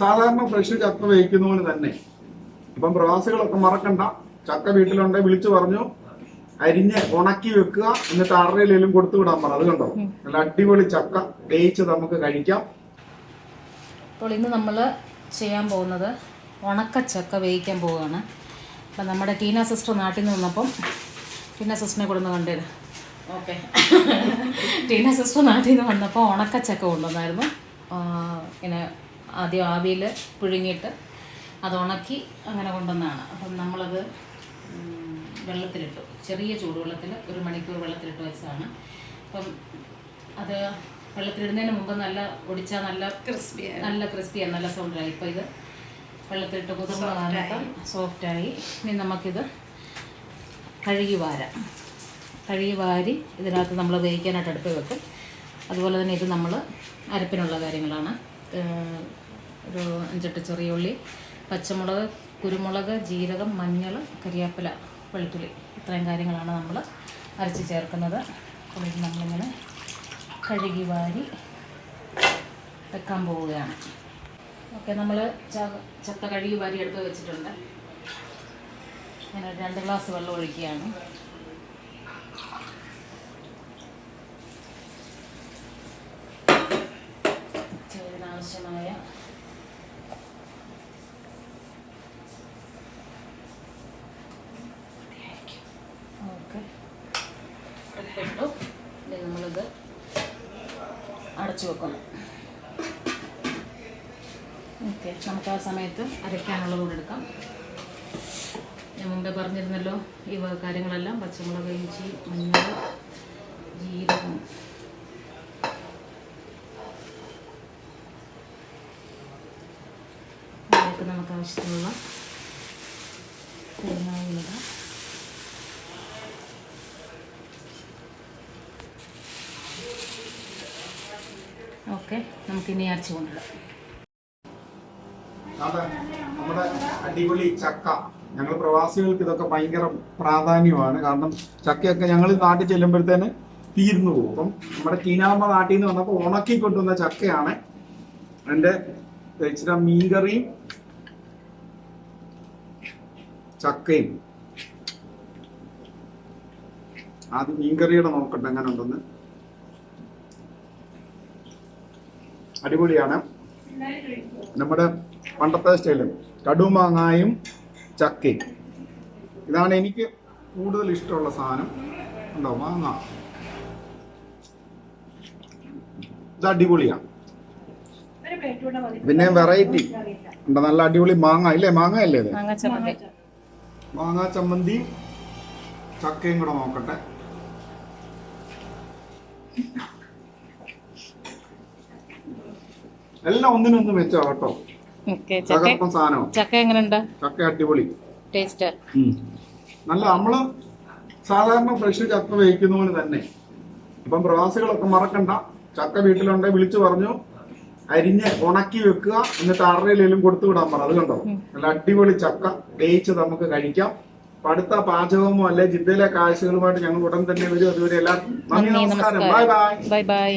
സാധാരണ ഫ്രഷ് ചക്ക വേവിക്കുന്ന പോലെ തന്നെ. ഇപ്പം പ്രവാസികളൊക്കെ മറക്കണ്ട. ചക്ക വീട്ടിലുണ്ടെ വിളിച്ചു പറഞ്ഞു. അരിഞ്ഞ് ഉണക്കി വെക്കുക. എന്നിട്ട് ആരുടെയിലും കൊടുത്തു വിടാൻ പറ. അത് കണ്ടോ? നല്ല അടിപൊളി ചക്ക. തേച്ച് നമുക്ക് കഴിക്കാം. അപ്പോൾ ഇന്ന് നമ്മൾ ചെയ്യാൻ പോകുന്നത് ഉണക്ക ചക്ക വേവിക്കാൻ പോവുകയാണ്. അപ്പം നമ്മുടെ ടീന സിസ്റ്റർ നാട്ടിൽ നിന്ന് വന്നപ്പം ടീന സിസ്റ്ററിനെ കൊടുന്ന് കണ്ടേര്. ഓക്കെ. ടീന സിസ്റ്റർ നാട്ടിൽ നിന്ന് വന്നപ്പോൾ ഉണക്കച്ചക്ക കൊണ്ടുവന്നായിരുന്നു. ഇങ്ങനെ ആദ്യം ആവിയിൽ പുഴുങ്ങിയിട്ട് അത് ഉണക്കി അങ്ങനെ കൊണ്ടുവന്നതാണ്. അപ്പം നമ്മളത് വെള്ളത്തിലിട്ടു. ചെറിയ ചൂടുവെള്ളത്തിൽ ഒരു മണിക്കൂർ വെള്ളത്തിലിട്ട് വെച്ചതാണ്. അപ്പം അത് വെള്ളത്തിലിടുന്നതിന് മുമ്പ് നല്ല ഒടിച്ചാൽ നല്ല ക്രിസ്പി നല്ല ക്രിസ്പിയാണ് നല്ല സൗണ്ടായി ഇപ്പോൾ ഇത് വെള്ളത്തിലിട്ട് കുതിർന്ന കാലത്ത് സോഫ്റ്റായി. ഇനി നമുക്കിത് കഴുകി വാരാം. കഴുകി വാരി ഇതിനകത്ത് നമ്മൾ വേവിക്കാനായിട്ട് അടുപ്പ് വെക്കും. അതുപോലെ തന്നെ ഇത് നമ്മൾ അരപ്പിനുള്ള കാര്യങ്ങളാണ്. ഒരു അഞ്ചെട്ട് ചെറിയ ഉള്ളി പച്ചമുളക് കുരുമുളക് ജീരകം മഞ്ഞൾ കരിയാപ്പില വെളുത്തുള്ളി. ഇത്രയും കാര്യങ്ങളാണ് നമ്മൾ അരച്ച് ചേർക്കുന്നത്. അപ്പോൾ നമ്മളിങ്ങനെ കഴുകി വാരി വെക്കാൻ പോവുകയാണ്. ഓക്കെ നമ്മൾ ചത്ത കഴുകി വാരി എടുത്ത് വെച്ചിട്ടുണ്ട്. ഞാൻ രണ്ട് ഗ്ലാസ് വെള്ളം ഒഴിക്കുകയാണ്. ഇനി നമ്മളിത് അടച്ചു വെക്കുന്നു. ഓക്കെ നമുക്ക് ആ സമയത്ത് അരയ്ക്കാനുള്ളത് കൂടെ എടുക്കാം. ഞാൻ മുമ്പേ പറഞ്ഞിരുന്നല്ലോ ഈ കാര്യങ്ങളെല്ലാം പച്ചമുളക് ഇഞ്ചി മഞ്ഞൾ ജീരകം അതിലേക്ക് നമുക്ക് ആവശ്യത്തിനുള്ള തേങ്ങായിലിടാം ഓക്കെ നമുക്കിനി അരച്ച് കൊണ്ടിടാം നമ്മുടെ അടിപൊളി ചക്ക. ഞങ്ങൾ പ്രവാസികൾക്ക് ഇതൊക്കെ ഭയങ്കര പ്രാധാന്യമാണ്. കാരണം ചക്കയൊക്കെ ഞങ്ങൾ നാട്ടിൽ ചെല്ലുമ്പോഴത്തേന് തീർന്നു പോകും. അപ്പം നമ്മുടെ ചീനാമ്മ നാട്ടിൽ നിന്ന് വന്നപ്പോൾ ഉണക്കി കൊണ്ടുവന്ന ചക്കയാണ് എന്റെ ഇച്ചിരി മീൻകറിയും ചക്കയും. ആദ്യം മീൻകറിയുടെ നോക്കട്ടെ എങ്ങനെ ഉണ്ടെന്ന്. അടിപൊളിയാണ്. നമ്മുടെ പണ്ടത്തെ സ്റ്റൈലിൽ കടുമാങ്ങായും ചക്കയും. ഇതാണ് എനിക്ക് കൂടുതൽ ഇഷ്ടമുള്ള സാധനം. ഉണ്ടോ മാങ്ങ. ഇത് അടിപൊളിയാണ്. പിന്നെ വെറൈറ്റി ഉണ്ടോ നല്ല അടിപൊളി മാങ്ങ. ഇല്ലേ മാങ്ങ അല്ലേ ഇത് മാങ്ങ ചമ്മന്തി മാങ്ങ ചമ്മന്തി ചക്കയും കൂടെ നോക്കട്ടെ. എല്ലാം ഒന്നിനൊന്ന് വെച്ചോ കേട്ടോ. ചക്ക തകർപ്പൻ ചക്ക എങ്ങനെയുണ്ട്? ചക്ക അടിപൊളി. ടേസ്റ്റ്. നല്ല നമ്മൾ സാധാരണ ഫ്രഷ് ചക്ക വേവിക്കുന്ന പോലെ തന്നെ. ഇപ്പം പ്രവാസികളൊക്കെ മറക്കണ്ട. ചക്ക വീട്ടിലുണ്ടെ വിളിച്ചു പറഞ്ഞു. അരിഞ്ഞ് ഉണക്കി വെക്കുക എന്നിട്ട് ആരുടെയിലും കൊടുത്തു വിടാൻ പറ. അത് കണ്ടോ? നല്ല അടിപൊളി ചക്ക. വേയിച്ച് നമുക്ക് കഴിക്കാം. അടുത്ത പാചകമോ അല്ലെ ജിദ്ദയിലെ കാഴ്ചകളുമായിട്ട് ഞങ്ങൾ ഉടൻ തന്നെ വരും. അതുവരെ എല്ലാവർക്കും നന്ദി നന്ദി നമസ്കാരം. Bye bye. Bye bye.